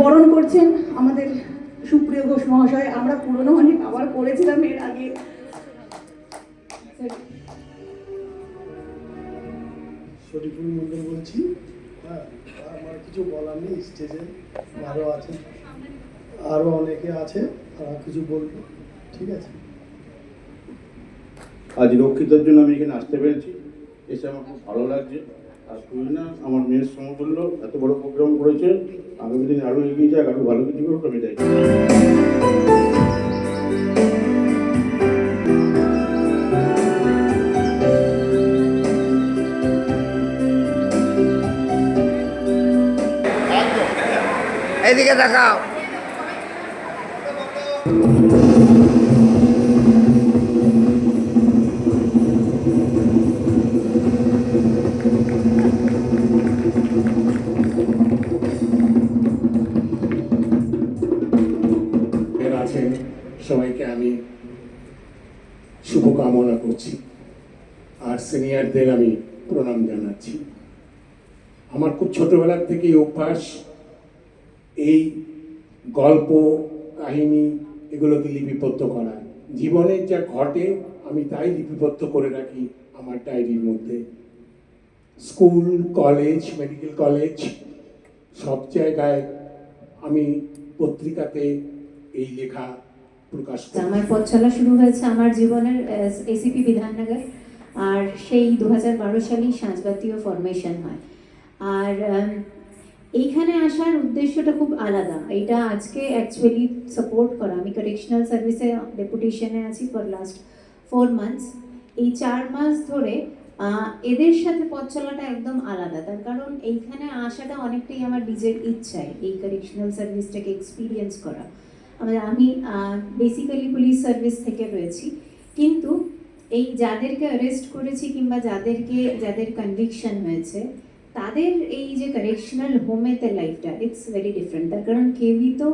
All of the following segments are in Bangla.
বরণ করছেন আমাদের সুপ্রিয় ঘোষ মহাশয়। আমরা পুরনো অনেক আবার করেছিলাম এর আগে। শরীফুল মন্ডল বলছি? হ্যাঁ আমার কিছু বলার নেই স্টেজে আরও আছে। আরও অনেকে আছে তারা কিছু বলব ঠিক আছে? আজ রক্ষিতার জন্য আমি এখানে আসতে পেরেছি। এসে আমার খুব ভালো লাগছে। আর তুই না, আমার মেয়ের সমতুল্য এত বড় প্রোগ্রাম করেছে, আগামী দিন আরও এগিয়ে যাক আরও ভালো কিছু করুক, আমি চাই এদিকে তাকাও থেকেই অভ্যাস, এই গল্প, কাহিনী, এগুলোকে লিপিবদ্ধ করা। জীবনের যা ঘটে, আমি তাই লিপিবদ্ধ করে রাখি আমার ডায়েরির মধ্যে। স্কুল, কলেজ, মেডিকেল কলেজ, সব জায়গায় আমি পত্রিকাতে এই লেখা প্রকাশ আমার পথ চলা শুরু হয়েছে আমার জীবনের এসিপি বিধাননগর। আর সেই দু হাজার বারো সালেই সাঁজবাতীয় ফরমেশন হয়। আর এইখানে আসার উদ্দেশ্যটা খুব আলাদা। এটা আজকে অ্যাকচুয়ালি সাপোর্ট করা। আমি কারেকশনাল সার্ভিসে ডেপুটেশনে আছি ফর লাস্ট ফোর মান্থস এই চার মাস ধরে এদের সাথে পথ চলাটা একদম আলাদা। তার কারণ এইখানে আসাটা অনেকটাই আমার নিজের ইচ্ছায়, এই কারেকশনাল সার্ভিসটাকে এক্সপিরিয়েন্স করা। আমরা, আমি বেসিক্যালি পুলিশ সার্ভিস থেকে রয়েছি। কিন্তু এই যাদেরকে অ্যারেস্ট করেছি কিংবা যাদেরকে, যাদের কনভিকশন হয়েছে তাদের এই যে কারেকশনাল হোমেতে লাইফটা ইটস ভেরি ডিফারেন্ট তার কারণ কেউই তো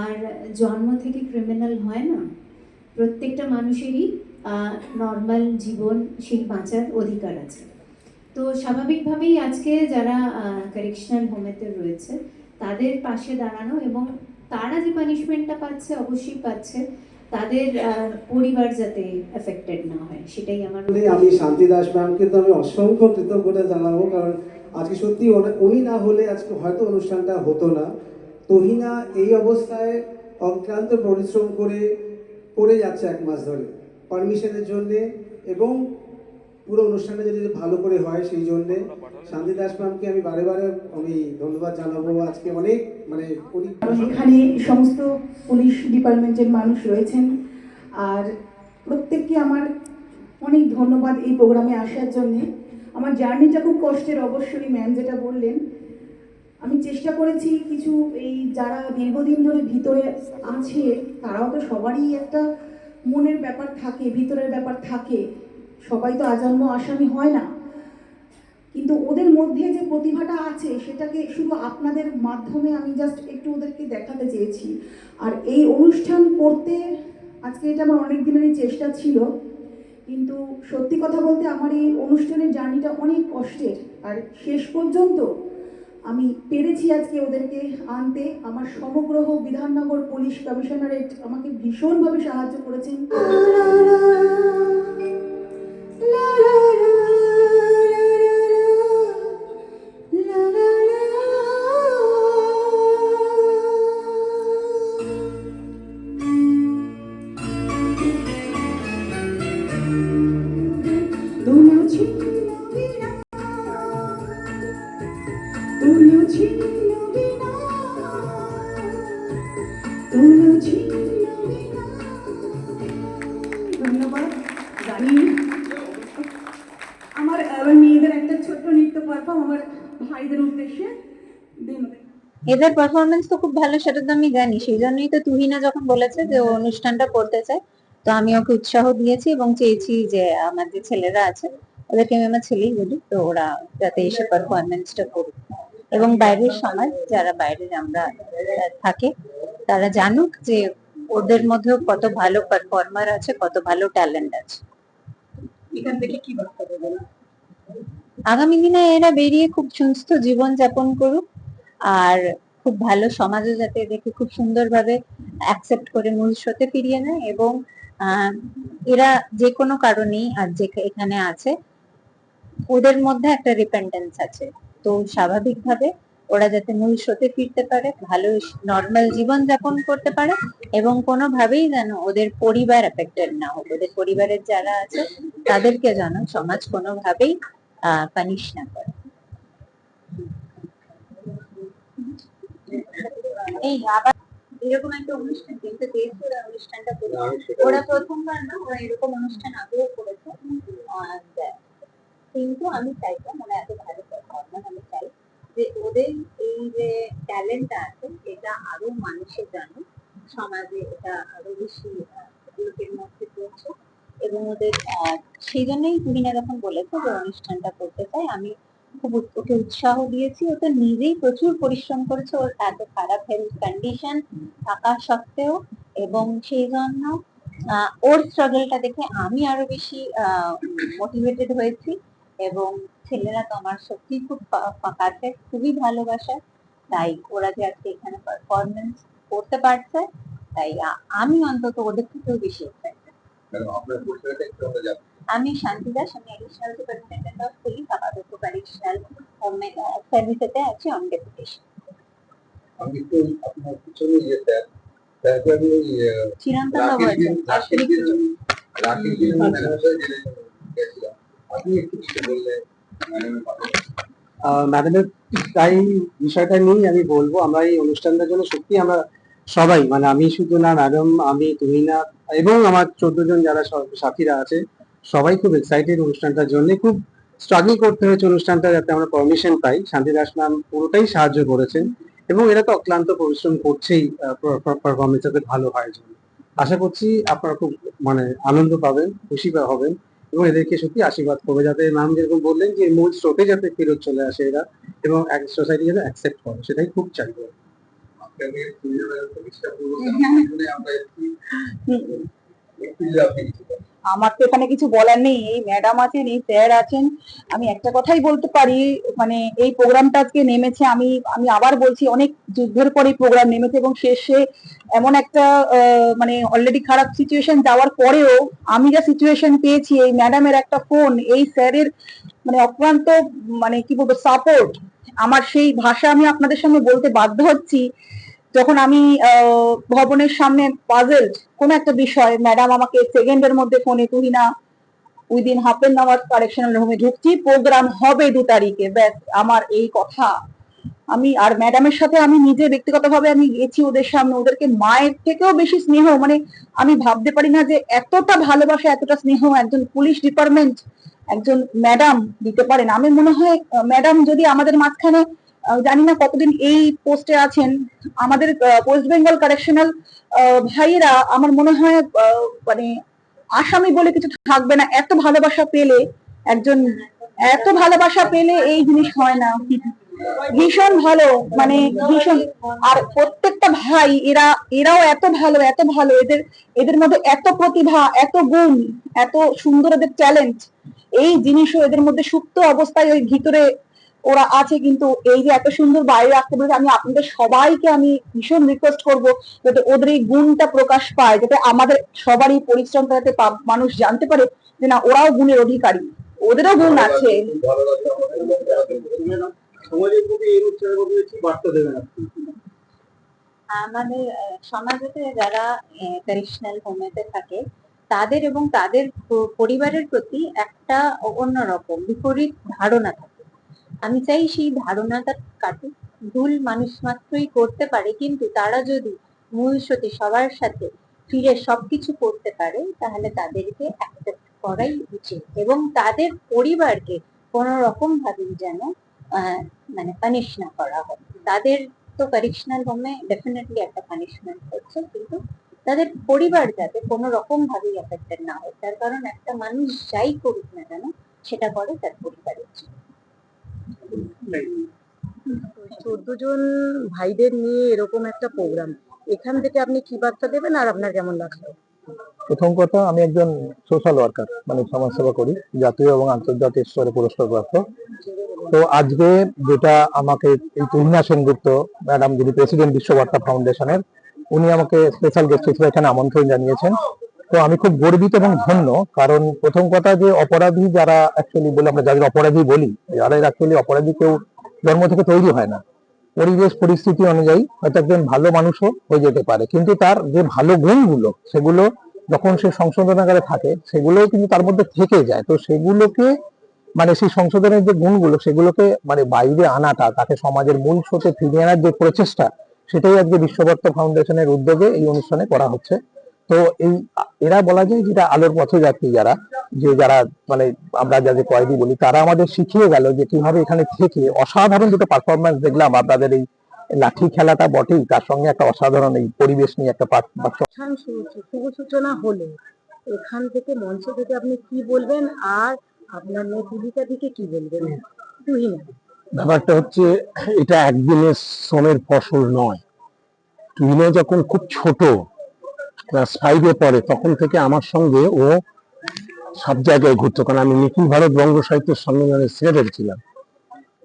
আর জন্ম থেকে ক্রিমিনাল হয় না। প্রত্যেকটা মানুষেরই নর্মাল জীবন সেই বাঁচার অধিকার আছে। তো স্বাভাবিকভাবেই আজকে যারা কারেকশনাল হোমেতে রয়েছে, তাদের পাশে দাঁড়ানো এবং তারা যে পানিশমেন্টটা পাচ্ছে, অবশ্যই পাচ্ছে, তাদের পরিবার যাতে এফেক্টেড না হয়, সেটাই আমার আমি শান্তি দাস ম্যামকে তো আমি অসংখ্য কৃতজ্ঞতা জানাব, কারণ আজকে সত্যি উনি না হলে আজকে হয়তো অনুষ্ঠানটা হতো না। তহিনা এই অবস্থায় অক্লান্ত পরিশ্রম করে করে যাচ্ছে এক মাস ধরে। পারমিশনের জন্যে এবং পুরো অনুষ্ঠানটা যদি ভালো করে হয় সেই জন্যে। শান্তি দাস ম্যামকে আমি বারে বারে আমি ধন্যবাদ জানাব আজকে অনেক মানে এখানে সমস্ত পুলিশ ডিপার্টমেন্টের মানুষ রয়েছেন। আর প্রত্যেককে আমার অনেক ধন্যবাদ এই প্রোগ্রামে আসার জন্যে। আমার জার্নিটা খুব কষ্টের, অবশ্যই ম্যাম যেটা বললেন। আমি চেষ্টা করেছি কিছু এই যারা দীর্ঘদিন ধরে ভিতরে আছে, তারাও তো সবারই একটা মনের ব্যাপার থাকে, ভিতরের ব্যাপার থাকে। সবাই তো আজন্ম আসামি হয় না। কিন্তু ওদের মধ্যে যে প্রতিভাটা আছে, সেটাকে শুধু আপনাদের মাধ্যমে আমি জাস্ট একটু ওদেরকে দেখাতে চেয়েছি। আর এই অনুষ্ঠান করতে আজকে এটা আমার অনেক দিনেরই চেষ্টা ছিল। কিন্তু সত্যি কথা বলতে আমার এই অনুষ্ঠানের জার্নিটা অনেক কষ্টের। আর শেষ পর্যন্ত আমি পেরেছি আজকে ওদেরকে আনতে। আমার সমগ্র বিধাননগর পুলিশ কমিশনারেট আমাকে ভীষণভাবে সাহায্য করেছেন। এদের পারফরমেন্স তো খুব ভালো, সেটা তো আমি জানি। সেই জন্যই তো তুহিনা যখন বলেছে যে অনুষ্ঠানটা করতে চায়, তো আমি ওকে উৎসাহ দিয়েছি এবং চেয়েছি যে আমার যে ছেলেরা আছে, ওদেরকে আমি আমার ছেলেই বলি, তো ওরা যাতে এসে পারফরমেন্সটা করুক। এবং বাইরের সমাজ যারা বাইরের আমরা থাকে তারা জানুক যে ওদের মধ্যেও কত ভালো পারফর্মার আছে কত ভালো ট্যালেন্ট আছে। এখান থেকে কি আগামী দিনে এরা বেরিয়ে খুব সুস্থ জীবন যাপন করুক আর খুব ভালো সমাজও যাতে এদেরকে খুব সুন্দরভাবে অ্যাকসেপ্ট করে মূল স্রোতে ফিরিয়ে নেয় এবং এরা যে কোনো কারণেই আর যে এখানে আছে ওদের মধ্যে একটা রিপেন্ডেন্স আছে। তো স্বাভাবিকভাবে ওরা যাতে মূল স্রোতে ফিরতে পারে, ভালো নর্মাল জীবন যাপন করতে পারে এবং কোনোভাবেই যেন ওদের পরিবার এফেক্টেড না হোক। ওদের পরিবারের যারা আছে, তাদেরকে যেন সমাজ কোনোভাবেই পানিশ না করে। এই আবার এরকম একটা অনুষ্ঠান কিন্তু অনুষ্ঠানটা করল ওরা প্রথমবার না, ওরা এরকম অনুষ্ঠান আগেও করেছে। কিন্তু আমি চাইতাম ওরা এত ভালো পারফরমেন্স আমি চাই যে ওদের এই যে ট্যালেন্টটা আছে, এটা আরও মানুষের জানুক, সমাজে এটা আরও বেশি লোকের মধ্যে পৌঁছে। এবং ওদের সেই জন্যই তুহিনা যখন বলেছে যে অনুষ্ঠানটা করতে চাই আমি খুব ওকে উৎসাহ দিয়েছি। ও তো নিজেই প্রচুর পরিশ্রম করেছে। ওর এত খারাপ হেলথ কন্ডিশন থাকা সত্ত্বেও এবং সেই জন্য ওর স্ট্রাগলটা দেখে আমি আরও বেশি মোটিভেটেড হয়েছি। এবং ছেলেরা তো আমার সত্যি খুব পারফেক্ট খুবই ভালোবাসে তাই ওরা যে আজকে এখানে পারফরমেন্স করতে পারছে তাই আমি অন্তত ওদের থেকেও বেশি। আমি শান্তি দাস আমি এডিশনাল সুপারিনটেন্ডেন্ট অফ পুলিশ আপাতত এডিশনাল সার্ভিসেতে আছি অন ডেপুটেশন আমি একটু আপনার পিছনে স্যার তারপরে ওই, চিরন্তন রাকেশ দিন- রাকেশ দিন ম্যানেজার জেনে গেছিলাম। আপনি একটু ম্যাডামের তাই বিষয়টা নিয়েই আমি বলব, আমরা এই অনুষ্ঠানটার জন্য সত্যি আমরা সবাই মানে আমি শুধু না ম্যাডাম আমি তুহিনা এবং আমার চোদ্দ জন যারা সাথীরা আছে, সবাই খুব এক্সাইটেড অনুষ্ঠানটার জন্য, খুব স্ট্রাগল করতে হয়েছে অনুষ্ঠানটা যাতে আমরা পারমিশন পাই। শান্তি দাস ম্যাম পুরোটাই সাহায্য করেছেন, এবং এরা তো অক্লান্ত পরিশ্রম করছেই পারফরমেন্স যাতে ভালো হয়। জন্য আশা করছি আপনারা খুব মানে আনন্দ পাবেন, খুশি হবেন। এবং এদেরকে সত্যি আশীর্বাদ করবে যাতে নাম যেরকম বললেন যে মূল স্রোতে যাতে ফেরত চলে আসে এরা এবং সোসাইটি যাতে অ্যাকসেপ্ট করে সেটাই খুব চাইব। পূর্ব জন্য আমরা আমার তো এখানে কিছু বলার নেই, এই ম্যাডাম আছেন, এই স্যার আছেন, আমি একটা কথাই বলতে পারি মানে এই প্রোগ্রামটা আজকে নেমেছে, আমি আমি আবার বলছি, অনেক যুদ্ধের পর এই প্রোগ্রাম নেমেছে এবং শেষে এমন একটা মানে অলরেডি খারাপ সিচুয়েশন যাওয়ার পরেও আমি যা সিচুয়েশন পেয়েছি, এই ম্যাডামের একটা ফোন এই স্যারের মানে অক্লান্ত মানে কি বলব সাপোর্ট আমার সেই ভাষা আমি আপনাদের সামনে বলতে বাধ্য হচ্ছি যখন আমি ভবনের সামনে পাজেল কোনো একটা বিষয় ম্যাডাম আমাকে সেকেন্ডের মধ্যে ফোনে Tuhina within half an hour correctional রুমে ঢুকছি প্রোগ্রাম হবে দু তারিখে, ব্যাস, আমার এই কথা। আমি, আর ম্যাডামের সাথে আমি নিজে ব্যক্তিগতভাবে আমি গেছি ওদের সামনে, ওদেরকে মায়ের থেকেও বেশি স্নেহ মানে আমি ভাবতে পারি না যে এতটা ভালোবাসা, এতটা স্নেহ একজন পুলিশ ডিপার্টমেন্ট একজন ম্যাডাম দিতে পারেন। আমি মনে হয় ম্যাডাম যদি আমাদের মাঝখানে জানি না কতদিন এই পোস্টে আছেন। আমাদের ওয়েস্ট বেঙ্গল কারেকশনাল ভাইয়েরা আমার মনে হয় মানে আসামি বলে কিছু থাকবে না। এত ভালোবাসা পেলে একজন, এত ভালোবাসা পেলে এই জিনিস হয় না। ভীষণ ভালো মানে ভীষণ। আর প্রত্যেকটা ভাই, এরা, এরাও এত ভালো এত ভালো, এদের এদের মধ্যে এত প্রতিভা, এত গুণ, এত সুন্দর এদের ট্যালেন্ট এই জিনিসও এদের মধ্যে সুপ্ত অবস্থায় ওই ভিতরে ওরা আছে, কিন্তু এই যে এত সুন্দর বাইরে রাখতে পেরেছে, আমি আপনাদের সবাইকে আমি ভীষণ রিকোয়েস্ট করব যাতে ওদের এই গুণটা প্রকাশ পায়, যাতে আমাদের সবারই পরিশ্রমটা যাতে মানুষ জানতে পারে যে না, ওরাও গুণের অধিকারী। ওদেরও গুণ আছে। আমাদের সমাজেতে যারা ট্রেডিশনাল হোমেতে থাকে, তাদের এবং তাদের পরিবারের প্রতি একটা অন্যরকম, বিপরীত ধারণা থাকে। আমি চাই সেই ধারণাটা কাটুক। ভুল মানুষ মাত্রই করতে পারে, কিন্তু তারা যদি মূল স্রোতে সবার সাথে ফিরে সবকিছু করতে পারে, তাহলে তাদেরকে অ্যাকসেপ্ট করাই উচিত এবং তাদের পরিবারকে কোনো রকম ভাবেই যেন মানে পানিশ না করা হয়। তাদের তো কারেকশনাল হোমে ডেফিনেটলি একটা পানিশমেন্ট হচ্ছে, কিন্তু তাদের পরিবার যাতে কোনো রকম ভাবেই এফেক্টেড না হয়। তার কারণ একটা মানুষ যাই করুক না কেন, সেটা করে তার পরিবারের জন্য। চোদ্দ জন ভাইদের নিয়ে এরকম একটা প্রোগ্রাম এখান থেকে আপনি কি বার্তা দেবেন আর আপনার কেমন লাগল প্রথম কথা আমি একজন সোশ্যাল ওয়ার্কার মানে সমাজসেবা করি জাতীয় এবং আন্তর্জাতিক স্তরে পুরস্কার প্রাপ্ত। তো আজকে যেটা আমাকে এই তুহিনা সেনগুপ্ত ম্যাডাম যিনি প্রেসিডেন্ট বিশ্ববার্তা ফাউন্ডেশনের উনি আমাকে স্পেশাল গেস্ট হিসেবে এখানে আমন্ত্রণ জানিয়েছেন। আমি খুব গর্বিত এবং ধন্য, কারণ প্রথম কথা যে অপরাধী যারা অ্যাকচুয়ালি বলে আমরা যাদের অপরাধী বলি, যারা অ্যাকচুয়ালি অপরাধী কেউ জন্ম থেকে তৈরি হয় না। পরিবেশ পরিস্থিতি অনুযায়ী হয়তো একজন ভালো মানুষও হয়ে যেতে পারে, কিন্তু তার যে ভালো গুণগুলো, সেগুলো যখন সে সংশোধনাগারে থাকে, সেগুলোও কিন্তু তার মধ্যে থেকে যায়। তো সেগুলোকে মানে সেই সংশোধনের যে গুণগুলো, সেগুলোকে মানে বাইরে আনাটা, তাকে সমাজের মূল স্রোতে ফিরিয়ে আনার যে প্রচেষ্টা, সেটাই আজকে বিশ্ববর্ত ফাউন্ডেশনের উদ্যোগে এই অনুষ্ঠানে করা হচ্ছে। তো এই এরা বলা যায় যেটা আলোর পথে যাত্রী যারা যে যারা মানে আমরা যাদের কয়েদি বলি তারা আমাদের শিখিয়ে গেল যে কীভাবে এখানে থেকে অসাধারণ দুটো পারফরমেন্স দেখলাম। আপনাদের এই লাঠি খেলাটা বটেই তার সঙ্গে একটা অসাধারণ এই পরিবেশ নিয়ে একটা শুভ সূচনা হলো। এখান থেকে মঞ্চ থেকে আপনি কি বলবেন আর আপনার মেয়ে তুলিকা দিকে কি বলবেন? তুহিনা ব্যাপারটা হচ্ছে এটা একদিনের শ্রমের ফসল নয়। তুহিনা যখন খুব ছোট ক্লাস ফাইভে পড়ে, তখন থেকে আমার সঙ্গে ও সব জায়গায় ঘুরতো। কারণ আমি নিখিল ভারত বঙ্গ সাহিত্য সম্মেলনের সেক্রেটারি ছিলাম।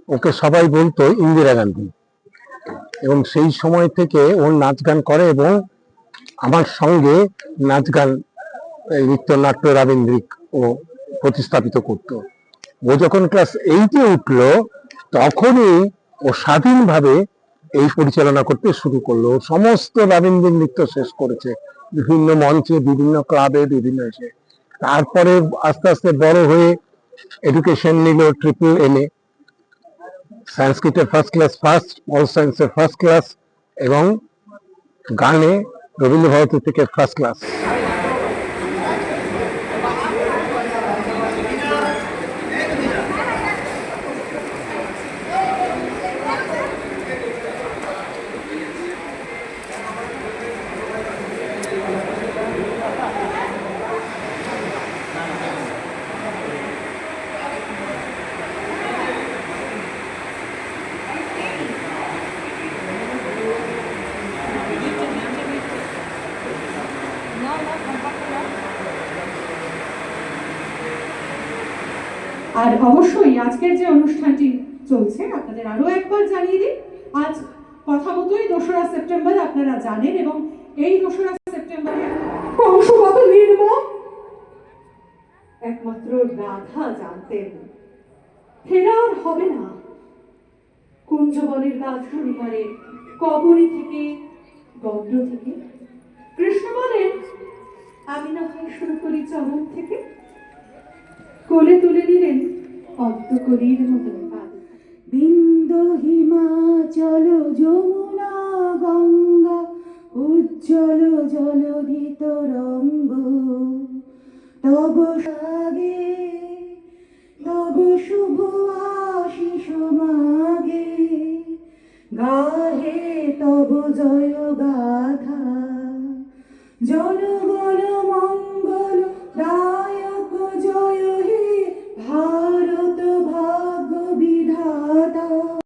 ওকে সবাই বলতো ইন্দিরা গান্ধী। এবং সেই সময় থেকে ও নাচ গান করে এবং আমার সঙ্গে নাচ গান নৃত্যনাট্য রাবীন্দ্রিক ও প্রতিস্থাপিত করতো। ও যখন ক্লাস এইটে উঠল, তখনই ও স্বাধীনভাবে এই পরিচালনা করতে শুরু করল। সমস্ত রবীন্দ্র নৃত্য শেষ করেছে। বিভিন্ন মঞ্চে, বিভিন্ন ক্লাবে, বিভিন্ন এসে তারপরে আস্তে আস্তে বড় হয়ে এডুকেশন নিল ট্রিপল এম এ সংস্কৃতের ফার্স্ট ক্লাস ফার্স্ট অল সায়েন্সের ফার্স্ট ক্লাস এবং গানে রবীন্দ্র ভারতী থেকে ফার্স্ট ক্লাস আর অবশ্যই আজকের যে অনুষ্ঠানটি চলছে, আপনাদের আরও একবার জানিয়ে দিই, আজ কথা মতোই দোসরা সেপ্টেম্বর আপনারা জানেন এবং এই দোসরা সেপ্টেম্বরে কংস কত নির্মম একমাত্র রাধা জানতেন। ফেরার হবে না। কুঞ্জবনের গাছ পরিবারে কবরী থেকে গন্ড থেকে। কৃষ্ণ বলেন, আমি না হয় শুরু করি চমক থেকে। কোলে তুলে নিলেন পদ্মকরির মতন বিন্দ হিমাচল যমুনা গঙ্গা, উজ্জ্বল জলধিত রঙ্গ। তব সাগে, তব শুভ আশিস মাগে। গাহে তব জয় গাথা জল গল মঙ্গল দায়ক জয় হে ভা